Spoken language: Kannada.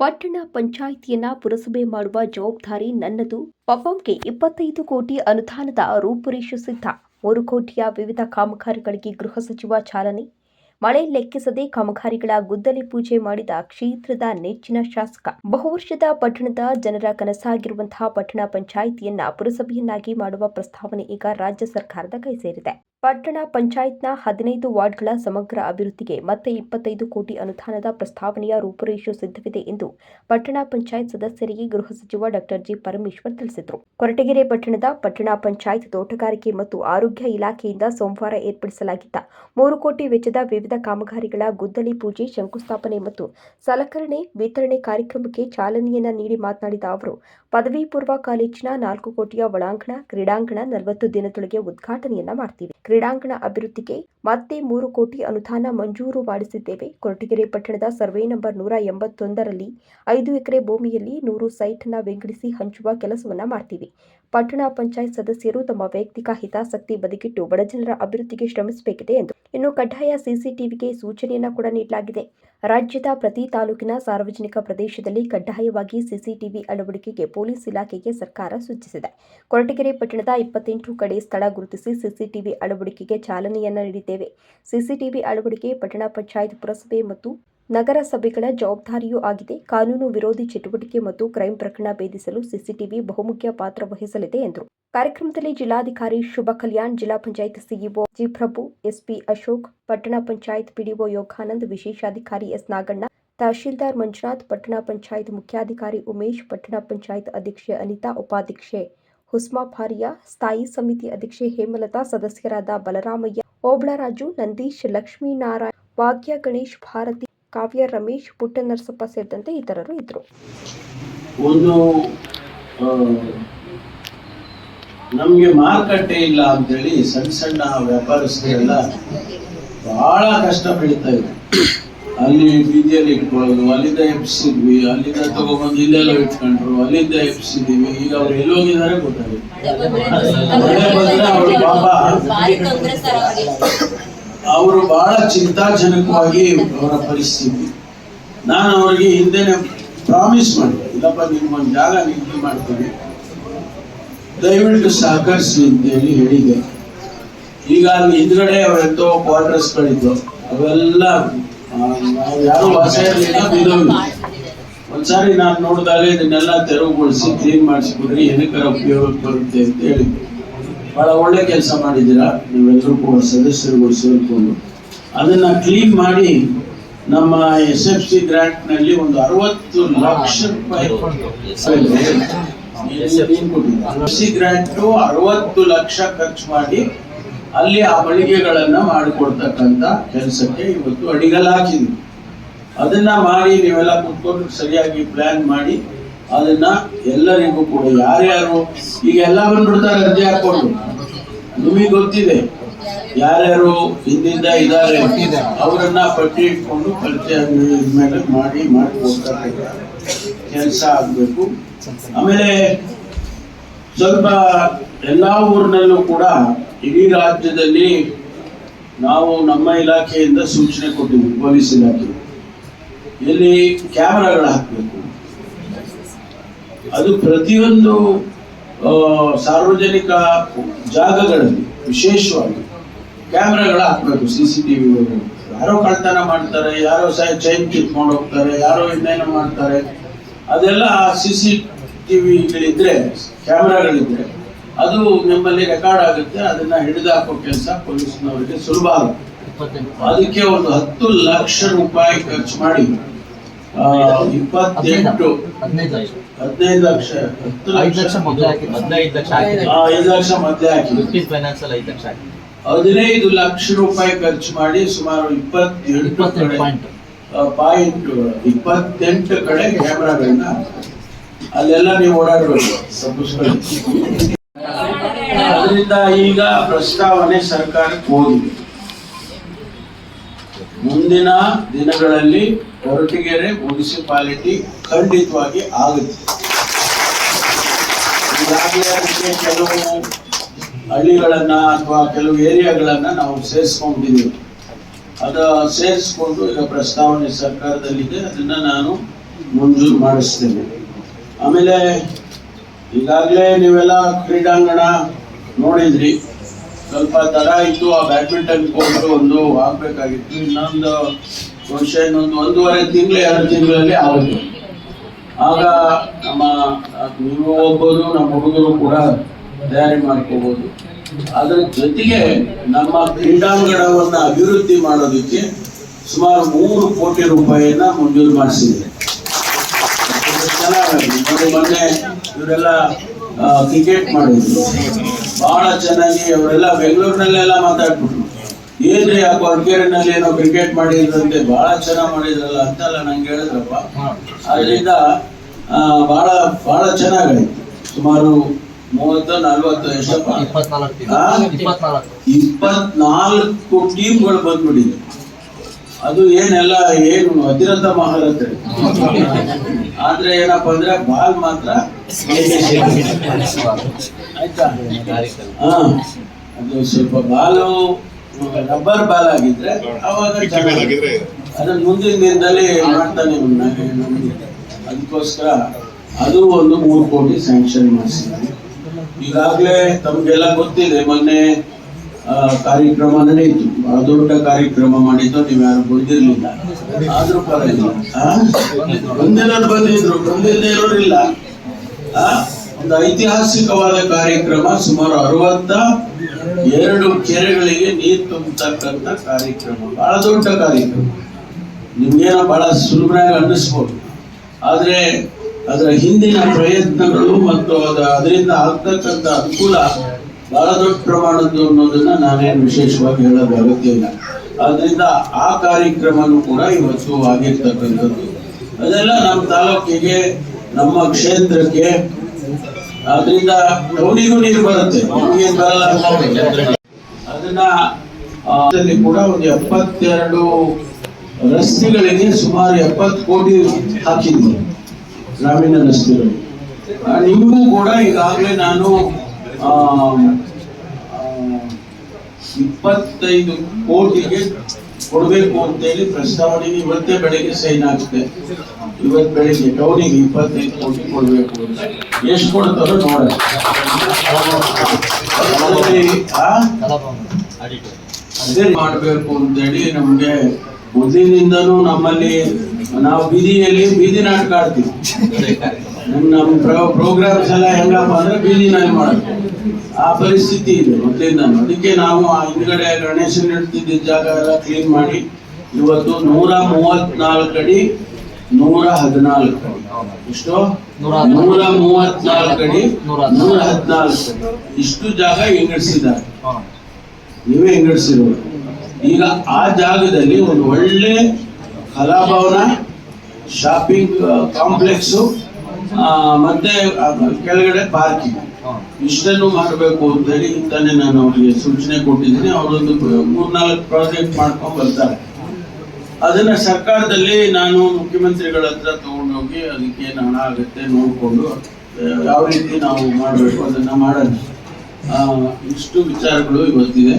ಪಟ್ಟಣ ಪಂಚಾಯಿತಿಯನ್ನ ಪುರಸಭೆ ಮಾಡುವ ಜವಾಬ್ದಾರಿ ನನ್ನದು. ಪಪಂಗೆ ಇಪ್ಪತ್ತೈದು ಕೋಟಿ ಅನುದಾನದ ರೂಪುರೇಷೆ ಸಿದ್ಧ. ಮೂರು ಕೋಟಿಯ ವಿವಿಧ ಕಾಮಗಾರಿಗಳಿಗೆ ಗೃಹ ಸಚಿವ ಚಾಲನೆ. ಮಳೆ ಲೆಕ್ಕಿಸದೆ ಕಾಮಗಾರಿಗಳ ಗುದ್ದಲಿ ಪೂಜೆ ಮಾಡಿದ ಕ್ಷೇತ್ರದ ನೆಚ್ಚಿನ ಶಾಸಕ. ಬಹುವರ್ಷದ ಪಟ್ಟಣದ ಜನರ ಕನಸಾಗಿರುವಂತಹ ಪಟ್ಟಣ ಪಂಚಾಯಿತಿಯನ್ನ ಪುರಸಭೆಯನ್ನಾಗಿ ಮಾಡುವ ಪ್ರಸ್ತಾವನೆ ಈಗ ರಾಜ್ಯ ಸರ್ಕಾರದ ಕೈ ಸೇರಿದೆ. ಪಟ್ಟಣ ಪಂಚಾಯತ್ನ ಹದಿನೈದು ವಾರ್ಡ್ಗಳ ಸಮಗ್ರ ಅಭಿವೃದ್ಧಿಗೆ ಮತ್ತೆ ಇಪ್ಪತ್ತೈದು ಕೋಟಿ ಅನುದಾನದ ಪ್ರಸ್ತಾವನೆಯ ರೂಪುರೇಷು ಸಿದ್ಧವಿದೆ ಎಂದು ಪಟ್ಟಣ ಪಂಚಾಯತ್ ಸದಸ್ಯರಿಗೆ ಗೃಹ ಸಚಿವ ಡಾಕ್ಟರ್ ಜಿ ಪರಮೇಶ್ವರ್ ತಿಳಿಸಿದರು. ಕೊರಟಗೆರೆ ಪಟ್ಟಣದ ಪಟ್ಟಣ ಪಂಚಾಯತ್ ತೋಟಗಾರಿಕೆ ಮತ್ತು ಆರೋಗ್ಯ ಇಲಾಖೆಯಿಂದ ಸೋಮವಾರ ಏರ್ಪಡಿಸಲಾಗಿದ್ದ ಮೂರು ಕೋಟಿ ವೆಚ್ಚದ ವಿವಿಧ ಕಾಮಗಾರಿಗಳ ಗುದ್ದಲಿ ಪೂಜೆ, ಶಂಕುಸ್ಥಾಪನೆ ಮತ್ತು ಸಲಕರಣೆ ವಿತರಣೆ ಕಾರ್ಯಕ್ರಮಕ್ಕೆ ಚಾಲನೆಯನ್ನ ನೀಡಿ ಮಾತನಾಡಿದ ಅವರು ಪದವಿ ಪೂರ್ವ ಕಾಲೇಜಿನ ನಾಲ್ಕು ಕೋಟಿಯ ಒಳಾಂಗಣ, ಕ್ರೀಡಾಂಗಣ ನಲವತ್ತು ದಿನದೊಳಗೆ ಉದ್ಘಾಟನೆಯನ್ನ ಮಾಡ್ತೀವಿ. ಕ್ರೀಡಾಂಗಣ ಅಭಿವೃದ್ಧಿಗೆ ಮತ್ತೆ ಮೂರು ಕೋಟಿ ಅನುದಾನ ಮಂಜೂರು ಮಾಡಿಸಿದ್ದೇವೆ. ಕೊರಟಗೆರೆ ಪಟ್ಟಣದ ಸರ್ವೆ ನಂಬರ್ ನೂರ ಎಂಬತ್ತೊಂದರಲ್ಲಿ ಐದು ಎಕರೆ ಭೂಮಿಯಲ್ಲಿ ನೂರು ಸೈಟ್ನ ವಿಂಗಡಿಸಿ ಹಂಚುವ ಕೆಲಸವನ್ನ ಮಾಡ್ತೀವಿ. ಪಟ್ಟಣ ಪಂಚಾಯತ್ ಸದಸ್ಯರು ತಮ್ಮ ವೈಯಕ್ತಿಕ ಹಿತಾಸಕ್ತಿ ಬದಿಗಿಟ್ಟು ಬಡಜನರ ಅಭಿವೃದ್ಧಿಗೆ ಶ್ರಮಿಸಬೇಕಿದೆ ಎಂದು. ಇನ್ನು ಕಡ್ಡಾಯ ಸಿಸಿಟಿವಿಗೆ ಸೂಚನೆಯನ್ನ ಕೂಡ ನೀಡಲಾಗಿದೆ. ರಾಜ್ಯದ ಪ್ರತಿ ತಾಲೂಕಿನ ಸಾರ್ವಜನಿಕ ಪ್ರದೇಶದಲ್ಲಿ ಕಡ್ಡಾಯವಾಗಿ ಸಿಸಿಟಿವಿ ಅಳವಡಿಕೆಗೆ ಪೊಲೀಸ್ ಇಲಾಖೆಗೆ ಸರ್ಕಾರ ಸೂಚಿಸಿದೆ. ಕೊರಟಗೆರೆ ಪಟ್ಟಣದ ಇಪ್ಪತ್ತೆಂಟು ಕಡೆ ಸ್ಥಳ ಗುರುತಿಸಿ ಸಿಸಿಟಿವಿ ಅಳವಡಿಕೆಗೆ ಚಾಲನೆಯನ್ನ ನೀಡಿದ್ದೇವೆ. ಸಿಸಿಟಿವಿ ಅಳವಡಿಕೆ, ಪಟ್ಟಣ ಪಂಚಾಯತ್, ಪುರಸಭೆ ಮತ್ತು ನಗರಸಭೆಗಳ ಜವಾಬ್ದಾರಿಯೂ ಆಗಿದೆ. ಕಾನೂನು ವಿರೋಧಿ ಚಟುವಟಿಕೆ ಮತ್ತು ಕ್ರೈಂ ಪ್ರಕರಣ ಭೇದಿಸಲು ಸಿಸಿಟಿವಿ ಬಹುಮುಖ್ಯ ಪಾತ್ರ ವಹಿಸಲಿದೆ ಎಂದರು. ಕಾರ್ಯಕ್ರಮದಲ್ಲಿ ಜಿಲ್ಲಾಧಿಕಾರಿ ಶುಭ ಕಲ್ಯಾಣ್, ಜಿಲ್ಲಾ panchayat CEO G Prabhu SP Ashok, ಪಟ್ಟಣ ಪಂಚಾಯತ್ ಪಿಡಿಒ ಯೋಗಾನಂದ್, ವಿಶೇಷಾಧಿಕಾರಿ ಎಸ್ ನಾಗಣ್ಣ ತಹಶೀಲ್ದಾರ್ ಮಂಜುನಾಥ್, ಪಟ್ಟಣ ಪಂಚಾಯತ್ ಮುಖ್ಯಾಧಿಕಾರಿ ಉಮೇಶ್, ಪಟ್ಟಣ ಪಂಚಾಯತ್ ಅಧ್ಯಕ್ಷೆ ಅನಿತಾ ಉಪಾಧ್ಯಕ್ಷೆ ಹುಸ್ಮಾ ಫಾರಿಯಾ, ಸ್ಥಾಯಿ ಸಮಿತಿ ಅಧ್ಯಕ್ಷೆ ಹೇಮಲತಾ, ಸದಸ್ಯರಾದ ಬಲರಾಮಯ್ಯ, ಓಬಳರಾಜು, ನಂದೀಶ್, ಲಕ್ಷ್ಮೀನಾರಾಯಣ ಭಾಗ್ಯ ಗಣೇಶ್, ಭಾರತಿ, ಕಾವ್ಯ ರಮೇಶ್, ಪುಟ್ಟನರಸಪ್ಪ ಸೇರಿದಂತೆ ಇತರರು ಇದ್ರು ಒಂದು ನಮಗೆ ಮಾರುಕಟ್ಟೆ ಇಲ್ಲ ಅಂತೇಳಿ ಸಣ್ಣ ಸಣ್ಣ ವ್ಯಾಪಾರಸ್ಥರೆಲ್ಲ ಬಹಳ ಕಷ್ಟ ಇದೆ ಅಲ್ಲಿ ಬೀದಿಯಲ್ಲಿ ಇಟ್ಕೊಳ್ಳೋದು, ಅಲ್ಲಿಂದ ಎಬ್ಸಿದ್ವಿ, ಅಲ್ಲಿಂದ ತಗೊಬಂದು ಇಲ್ಲೆಲ್ಲ ಇಟ್ಕೊಂಡ್ರು, ಅಲ್ಲಿಂದ ಎಬ್ಸಿದೀವಿ. ಈಗ ಅವ್ರು ಎಲ್ಲಿ ಹೋಗಿದ್ದಾರೆ ಅವ್ರು ಬಹಳ ಚಿಂತಾಜನಕವಾಗಿ ಅವರ ಪರಿಸ್ಥಿತಿ. ನಾನು ಅವರಿಗೆ ಹಿಂದೆನೆ ಪ್ರಾಮಿಸ್ ಮಾಡಿದೆ, ಇಲ್ಲಪ್ಪ ನಿಮ್ಮ ಜಾಗ ನಿಗದಿ ಮಾಡ್ತೀನಿ ದಯವಿಟ್ಟು ಸಹಕರಿಸಿ ಅಂತೇಳಿ ಹೇಳಿದೆ. ಈಗ ಅಲ್ಲಿ ಹಿಂದ್ಗಡೆ ಅವರೆಂತೋ ಕ್ವಾರ್ಟರ್ಸ್ಗಳಿದ್ದು ಅವೆಲ್ಲ ಯಾರು. ಒಂದ್ಸಾರಿ ನಾನು ನೋಡಿದಾಗ ಇದನ್ನೆಲ್ಲ ತೆರವುಗೊಳಿಸಿ ಕ್ಲೀನ್ ಮಾಡಿಸ್ಬಿಡ್ರಿ ಏನಕ್ಕರ ಉಪಯೋಗಕ್ಕೆ ಬರುತ್ತೆ ಅಂತ ಹೇಳಿ ಬಹಳ ಒಳ್ಳೆ ಕೆಲಸ ಮಾಡಿದ್ದೀರಾ? ನೀವೆಲ್ಲರೂ ಕೂಡ ಸದಸ್ಯರುಗಳು ಸೇರಿಕೊಂಡು ಅದನ್ನ ಕ್ಲೀನ್ ಮಾಡಿ ನಮ್ಮ ಎಸ್ ಎಫ್ ಸಿ ಗ್ರಾಂಟ್ನಲ್ಲಿ ಒಂದು ಅರವತ್ತು ಲಕ್ಷ ರೂಪಾಯಿ ಗ್ರಾಂಟ್ ಅರವತ್ತು ಲಕ್ಷ ಖರ್ಚು ಮಾಡಿ ಅಲ್ಲಿ ಆ ಮಳಿಗೆಗಳನ್ನ ಮಾಡಿಕೊಡ್ತಕ್ಕಂತ ಕೆಲಸಕ್ಕೆ ಇವತ್ತು ಅಡಿಗಲ್ ಅದನ್ನ ಮಾಡಿ ನೀವೆಲ್ಲ ಕುತ್ಕೊಂಡು ಸರಿಯಾಗಿ ಪ್ಲಾನ್ ಮಾಡಿ ಅದನ್ನ ಎಲ್ಲರಿಗೂ ಕೂಡ, ಯಾರ್ಯಾರು, ಈಗ ಎಲ್ಲ ಬಂದ್ಬಿಡ್ತಾರೆ ಅರ್ಜಿ ಹಾಕೊಂಡು ನಿಮಗೆ ಗೊತ್ತಿದೆ, ಯಾರ್ಯಾರು ಹಿಂದಿಂದ ಇದ್ದಾರೆ, ಅವರನ್ನ ಪಟ್ಟಿ ಇಟ್ಕೊಂಡು ಪರಿಚಯ ಮೇಲೆ ಮಾಡಿ ಮಾಡಿಕೊಡ್ತಕ್ಕಂಥ ಕೆಲಸ ಆಗ್ಬೇಕು. ಆಮೇಲೆ ಸ್ವಲ್ಪ ಎಲ್ಲ ಊರಿನಲ್ಲೂ ಕೂಡ ಇಡೀ ರಾಜ್ಯದಲ್ಲಿ ನಾವು ನಮ್ಮ ಇಲಾಖೆಯಿಂದ ಸೂಚನೆ ಕೊಟ್ಟಿದ್ವಿ ಪೊಲೀಸ್ ಇಲಾಖೆ. ಎಲ್ಲಿ ಕ್ಯಾಮ್ರಾಗಳು ಹಾಕಬೇಕು. ಅದು ಪ್ರತಿಯೊಂದು ಸಾರ್ವಜನಿಕ ಜಾಗಗಳಲ್ಲಿ ವಿಶೇಷವಾಗಿ ಕ್ಯಾಮ್ರಾಗಳು ಹಾಕಬೇಕು ಸಿ ಸಿ ಟಿ ಯಾರೋ ಕಳ್ತನ ಮಾಡ್ತಾರೆ, ಯಾರೋ ಚೈನ್ ಕಿತ್ಕೊಂಡು ಹೋಗ್ತಾರೆ, ಯಾರೋ ಇನ್ನೇನು ಮಾಡ್ತಾರೆ, ಅದೆಲ್ಲ ಸಿ ಸಿ ಟಿವಿಗಳಿದ್ರೆ ಕ್ಯಾಮ್ರಾಗಳಿದ್ರೆ ಅದು ನಿಮ್ಮಲ್ಲಿ ರೆಕಾರ್ಡ್ ಆಗುತ್ತೆ ಅದನ್ನ ಹಿಡಿದಾಕೋ ಕೆಲಸ ಪೊಲೀಸ್ನವರಿಗೆ ಸುಲಭ ಆಗುತ್ತೆ. ಅದಕ್ಕೆ ಒಂದು ಹತ್ತು ಲಕ್ಷ ರೂಪಾಯಿ ಖರ್ಚು ಮಾಡಿ ಆ, ಇಪ್ಪತ್ತೆಂಟು ಹದಿನೈದು ಲಕ್ಷ. ಹದಿನೈದು ಲಕ್ಷ ಹತ್ತು ಐದು ಲಕ್ಷ. ಲಕ್ಷ ಮೊದಲು ಹಾಕಿ ಫಿಫ್ಟೀನ್ ಫೈನಾನ್ಸ್ ಅಲ್ಲಿ ಐದು ಲಕ್ಷ ಹಾಕಿದ್ದು ಹದಿನೈದು ಲಕ್ಷ ರೂಪಾಯಿ ಖರ್ಚು ಮಾಡಿ ಸುಮಾರು ಇಪ್ಪತ್ತೆಂಟು ಪಾಯಿಂಟ್ ಇಪ್ಪತ್ತೆಂಟು ಕಡೆ ಕ್ಯಾಮ್ರಾಗಳನ್ನ ಅಲ್ಲೆಲ್ಲ ನೀವು ಓಡಾಡಬೇಕು. ಅದರಿಂದ ಈಗ ಪ್ರಸ್ತಾವನೆ ಸರ್ಕಾರಕ್ಕೆ ಹೋಗಿದೆ. ಮುಂದಿನ ದಿನಗಳಲ್ಲಿ ಹೊರಟಗೆರೆ ಮುನ್ಸಿಪಾಲಿಟಿ ಖಂಡಿತವಾಗಿ ಆಗುತ್ತೆ. ಈಗಾಗಲೇ ಕೆಲವು ಹಳ್ಳಿಗಳನ್ನ ಅಥವಾ ಕೆಲವು ಏರಿಯಾಗಳನ್ನ ನಾವು ಸೇರಿಸ್ಕೊಂಡಿದ್ದೀವಿ. ಅದು ಸೇರಿಸ್ಕೊಂಡು ಈಗ ಪ್ರಸ್ತಾವನೆ ಸರ್ಕಾರದಲ್ಲಿದೆ. ಅದನ್ನ ನಾನು ಮಂಜೂರು ಮಾಡಿಸ್ತೇನೆ. ಆಮೇಲೆ ಈಗಾಗಲೇ ನೀವೆಲ್ಲ ಕ್ರೀಡಾಂಗಣ ನೋಡಿದ್ರಿ. ಸ್ವಲ್ಪ ತಡ ಇತ್ತು, ಆ ಬ್ಯಾಡ್ಮಿಂಟನ್ ಕೋರ್ಟ್ ಒಂದು ಆಗ್ಬೇಕಾಗಿತ್ತು. ಇನ್ನೊಂದು ವರ್ಷ ಇನ್ನೊಂದು ಒಂದೂವರೆ ತಿಂಗಳು, ಎರಡು ತಿಂಗಳಲ್ಲಿ ಆಗುತ್ತೆ. ಆಗ ನಮ್ಮ ನೀವು ಹೋಗ್ಬೋದು ನಮ್ಮ ಹುಡುಗರು ಕೂಡ ತಯಾರಿ ಮಾಡ್ಕೋಬಹುದು ಅದರ ಜೊತೆಗೆ ನಮ್ಮ ಕ್ರೀಡಾಂಗಣವನ್ನ ಅಭಿವೃದ್ಧಿ ಮಾಡೋದಕ್ಕೆ ಸುಮಾರು ಮೂರು ಕೋಟಿ ರೂಪಾಯಿಯನ್ನ ಮಂಜೂರು ಮಾಡಿಸಿದೆ ಮೊನ್ನೆ ಇವರೆಲ್ಲ ಕ್ರಿಕೆಟ್ ಮಾಡಿದ್ರು ಬಹಳ ಚೆನ್ನಾಗಿ ಅವರೆಲ್ಲ ಬೆಂಗಳೂರಿನಲ್ಲೆಲ್ಲ ಮಾತಾಡ್ಬಿಟ್ರು. ಏನ್ರಿ ಆ ಕೊರಗೇರಿನಲ್ಲಿ ಏನೋ ಕ್ರಿಕೆಟ್ ಮಾಡಿದ್ರಂತೆ ಬಹಳ ಚೆನ್ನಾಗಿ ಮಾಡಿದ್ರಲ್ಲ ಅಂತೆಲ್ಲ ನಂಗೆ ಹೇಳಿದ್ರಪ್ಪ. ಅದರಿಂದ ಬಹಳ ಬಹಳ ಚೆನ್ನಾಗಾಯ್ತು. ಸುಮಾರು ಮೂವತ್ತು ನಲ್ವತ್ತು ಎಷ್ಟಪ್ಪ ಇಪ್ಪತ್ನಾಲ್ಕು ಟೀಮ್ಗಳು ಬಂದ್ಬಿಟ್ಟಿದೆ ಅದು ಏನೆಲ್ಲ ಏನು ಅತಿರಥ ಮಹಾರಥ ಆದ್ರೆ ಏನಪ್ಪ ಅಂದ್ರೆ ಬಾಲ್ ಮಾತ್ರ ಆಯ್ತಾ? ಹಾ. ಅದು ಸ್ವಲ್ಪ ಬಾಲು ರಬ್ಬರ್ ಬಾಲ್ ಆಗಿದ್ರೆ ಅವಾಗ ಅದನ್ನ ಮುಂದಿನ ದಿನದಲ್ಲಿ ಮಾಡ್ತಾನೆ ಅದಕ್ಕೋಸ್ಕರ ಅದು ಒಂದು ಮೂರು ಕೋಟಿ ಸ್ಯಾಂಕ್ಷನ್ ಮಾಡಿಸಿದ್ದಾರೆ. ಈಗಾಗಲೇ ತಮಗೆಲ್ಲ ಗೊತ್ತಿದೆ ಮೊನ್ನೆ ಕಾರ್ಯಕ್ರಮ ನಡೆಯಿತು ಬಹಳ ದೊಡ್ಡ ಕಾರ್ಯಕ್ರಮ ಮಾಡಿದ್ದು ನೀವು ಯಾರು ಬಂದಿರ್ಲಿಲ್ಲ. ಆದ್ರೂ ಪರವಾಗಿಲ್ಲ. ಬಂದಿರೋದು ಬಂದಿದ್ರು. ಬಂದಿಲ್ಲದೆ ಇರೋರಿಲ್ಲ? ಒಂದು ಐತಿಹಾಸಿಕವಾದ ಕಾರ್ಯಕ್ರಮ ಸುಮಾರು ಅರವತ್ತ ಎರಡು ಕೆರೆಗಳಿಗೆ ನೀರು ತುಂಬತಕ್ಕಂಥ ಕಾರ್ಯಕ್ರಮ. ಬಹಳ ದೊಡ್ಡ ಕಾರ್ಯಕ್ರಮ. ನಿಮ್ಗೇನೋ ಬಹಳ ಸುಲಭನಾಗಿ ಅನ್ನಿಸ್ಬೋದು. ಆದ್ರೆ ಅದರ ಹಿಂದಿನ ಪ್ರಯತ್ನಗಳು ಮತ್ತು ಅದ ಅದರಿಂದ ಆಗ್ತಕ್ಕಂಥ ಅನುಕೂಲ ಬಹಳ ದೊಡ್ಡ ಪ್ರಮಾಣದ್ದು ಅನ್ನೋದನ್ನ ನಾನೇನು ವಿಶೇಷವಾಗಿ ಹೇಳೋದು ಅಗತ್ಯ ಇಲ್ಲ ಆದ್ರಿಂದ ಆ ಕಾರ್ಯಕ್ರಮನು ಕೂಡ ಇವತ್ತು ಆಗಿರ್ತಕ್ಕಂಥದ್ದು. ಅದೆಲ್ಲ ನಮ್ಮ ತಾಲೂಕಿಗೆ, ನಮ್ಮ ಕ್ಷೇತ್ರಕ್ಕೆ ಅದರಿಂದ ಟೌನಿಗೂ ನೀರು ಬರುತ್ತೆ. ನಿಮ್ಗೇನ್ ಬರಲ್ಲ. ಅದನ್ನ ಕೂಡ ಒಂದು ಎಪ್ಪತ್ತೆರಡು ರಸ್ತೆಗಳಿಗೆ ಸುಮಾರು ಎಪ್ಪತ್ತು ಕೋಟಿ ಹಾಕಿದ್ವಿ. ಗ್ರಾಮೀಣ ರಸ್ತೆಗಳು. ನಿಮಗೂ ಕೂಡ ಈಗಾಗಲೇ ನಾನು ಇಪ್ಪತ್ತೈದು ಕೋಟಿಗೆ ಕೊಡಬೇಕು ಅಂತೇಳಿ ಪ್ರಸ್ತಾವನೆಗೆ ಇವತ್ತೇ ಬೆಳಿಗ್ಗೆ ಸೈನ್ ಆಗುತ್ತೆ. ಇವತ್ತು ಬೆಳಿಗ್ಗೆ ಟೌನಿಗೆ ಇಪ್ಪತ್ತೈದು ಕೋಟಿ ಕೊಡಬೇಕು ಎಷ್ಟು ಕೊಡ್ತಾರೋ ನೋಡ ಅದೇ ಮಾಡಬೇಕು ಅಂತೇಳಿ ನಮ್ಗೆ ಮೊದಲಿನಿಂದನೂ ನಮ್ಮಲ್ಲಿ ನಾವು ಬೀದಿಯಲ್ಲಿ ಬೀದಿ ನಾಟಕ ಆಡ್ತೀವಿ. ನಮ್ ನಮ್ಮ ಪ್ರೋಗ್ರಾಮ್ಸ್ ಎಲ್ಲ ಹೆಂಗಪ್ಪ ಅಂದ್ರೆ ಬೀದಿನಲ್ಲಿ ಮಾಡೋದು. ಆ ಪರಿಸ್ಥಿತಿ ಇದೆ ಮೊದಲಿಂದ. ಅದಕ್ಕೆ ನಾವು ಆ ಹಿಂದ್ಗಡೆ ಗಣೇಶನ ಇಡ್ತಿದ್ದ ಜಾಗ ಎಲ್ಲ ಕ್ಲೀನ್ ಮಾಡಿ ಇವತ್ತು ನೂರ ಮೂವತ್ನಾಲ್ಕು ಅಡಿ ನೂರ ಹದಿನಾಲ್ಕು. ಅಡಿ ಇಷ್ಟು ನೂರ ಮೂವತ್ನಾಲ್ಕು ಅಡಿ. ನೂರ ಹದಿನಾಲ್ಕು. ಇಷ್ಟು ಜಾಗ ಹೆಂಗಡಿಸಿದ್ದಾರೆ? ನೀವೇ ಹೆಂಗಡಿಸಿರೋದು? ಈಗ ಆ ಜಾಗದಲ್ಲಿ ಒಂದು ಒಳ್ಳೆ ಕಲಾಭವನ ಶಾಪಿಂಗ್ ಕಾಂಪ್ಲೆಕ್ಸು ಮತ್ತೆ ಕೆಳಗಡೆ ಪಾರ್ಕಿಂಗ್ ಇಷ್ಟನ್ನು ಮಾಡಬೇಕು ಅಂತೇಳಿ ಇಂತಾನೆ ನಾನು ಅವರಿಗೆ ಸೂಚನೆ ಕೊಟ್ಟಿದ್ದೀನಿ. ಅವರೊಂದು ಮೂರ್ನಾಲ್ಕು ಪ್ರಾಜೆಕ್ಟ್ ಮಾಡ್ಕೊಂಡು ಬರ್ತಾರೆ. ಅದನ್ನ ಸರ್ಕಾರದಲ್ಲಿ ನಾನು ಮುಖ್ಯಮಂತ್ರಿಗಳ ಹತ್ರ ತಗೊಂಡೋಗಿ ಅದಕ್ಕೆ ಏನು ಹಣ ಆಗುತ್ತೆ ನೋಡಿಕೊಂಡು ಯಾವ ರೀತಿ ನಾವು ಮಾಡಬೇಕು ಅದನ್ನ ಮಾಡೋಣ. ಇಷ್ಟು ವಿಚಾರಗಳು ಇವತ್ತಿದೆ.